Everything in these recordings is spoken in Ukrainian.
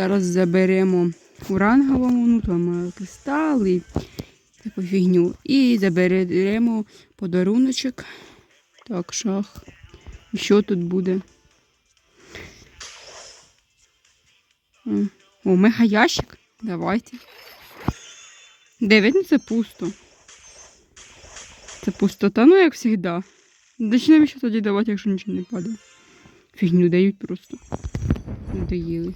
Зараз заберемо у ну там е, кристали, таку фігню. І заберемо подаруночок. Так, шах. Що тут буде? О, мега ящик. Давайте. Дев'ять, ну це пусто. Це пустота, ну як завжди. Дачі навіщо тоді давати, якщо нічого не падає? Фігню дають просто. Надоїли.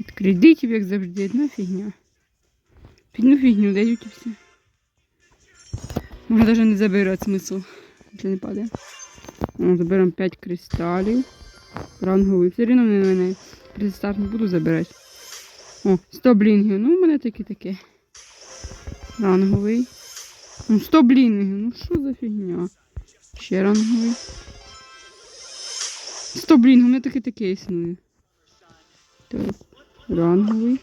Під кредитів, як завжди, одна фігня. Фігню фігню дають і все. Можна навіть не забирати смисл. Якщо не падає. О, заберемо 5 кристалів. Ранговий. Все рівно не мене. Кристал не буду забирати. О, 100 блінгів. Ну, у мене такі таке. Ранговий. Ну, 100 блінгів. Ну що за фігня? Ще ранговий. 100 блінгів, у мене таке таке існує. Так. Ранговий.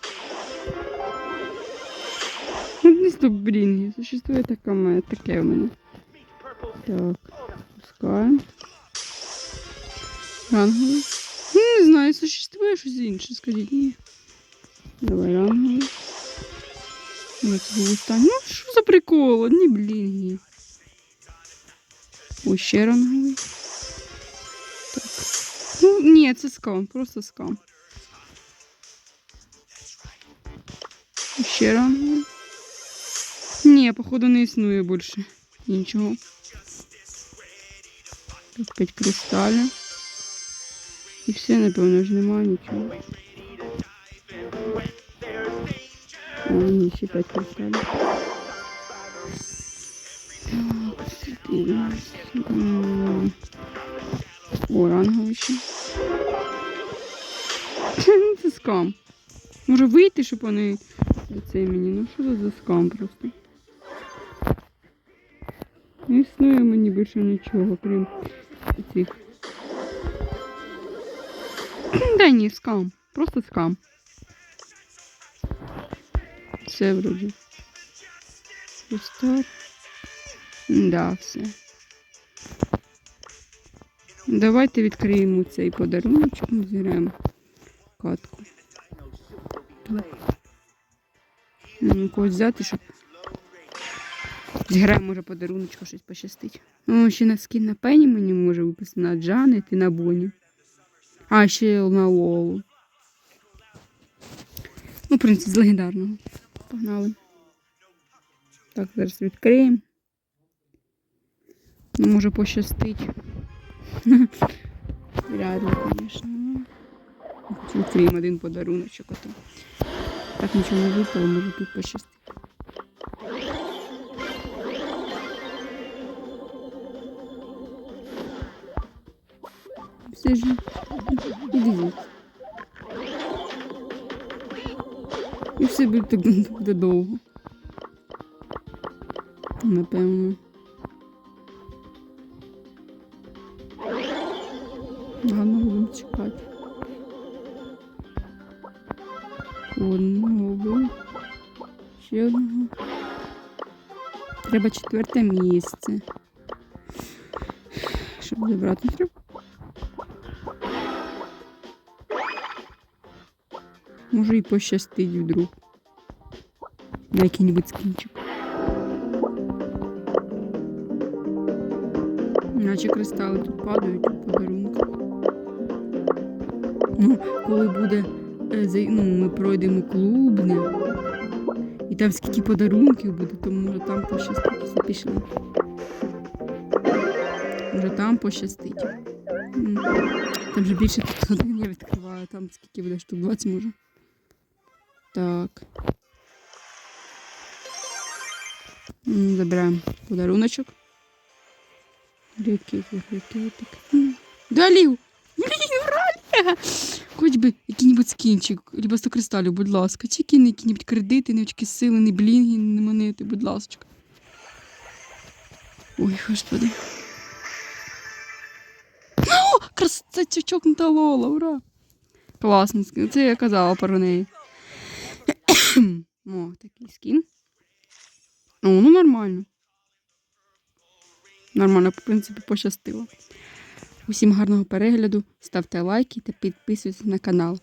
Ну, не 100 блінгів. Существує така, ме- таке у мене. Так. Пускаємо. Ранговий. Ну, не знаю, существує щось інше, скажіть ні. Давай ранговий. Ось густа. Ну, що за прикол? Одні блінги. Ось ще ранговий. Так. Ну, ні, це скам, просто скам. Ще ранговий. Ні, походу не існує більше. Нічого. Тут 5 кристалів. І все, напевно, ж немає нічого. О, ні, ще 5 кристалів. О, ранговий Це скам. Може вийти, щоб вони це мені. Ну що це за скам просто? Не існує мені більше нічого, крім цих. Да ні, скам. Просто скам. Все вроді. Рестор. Да, все. Давайте відкриємо цей подарунок, зіграємо катку. Ну, когось взяти, щоб зіграємо, може, подаруночка щось пощастить. О, ще на скін на пені мені може виписано на Джанет і на Боні. А, ще на Лолу. Ну, в принципі, з легендарного. Погнали. Так, зараз відкриємо. Ну, може пощастить. Вряд звісно. Відкриємо один подаруночок. Так нічого не випало, може тут пощастить. Все ж. Ідіть. І все буде так буде довго. Напевно. Ладно, будемо чекати. Одного. Ще одного. Треба четверте місце. Щоб забрати треба. Може і пощастить вдруг. На який-небудь скінчик. Наче кристали тут падають у подарунках. Ну, коли буде, ну, ми пройдемо клубне, і там скільки подарунків буде, то може там пощастить. Пішли. Може там пощастить. Там же більше тут один я відкриваю, там скільки буде штук 20 може. Так. Забираємо подаруночок. Ракетик, ракетик. М, Далів! Блін! Хоч би який-небудь скінчик, либо 100 кристалів, будь ласка. Тільки не які-небудь кредити, не очки сили, не блінги, не монети, будь ласка. Ой, господи. О, красавчик чокнута Лола, ура! Класно, це я казала про неї. О, такий скін. О, ну нормально. Нормально, в принципі, пощастило. Усім гарного перегляду, ставте лайки та підписуйтесь на канал.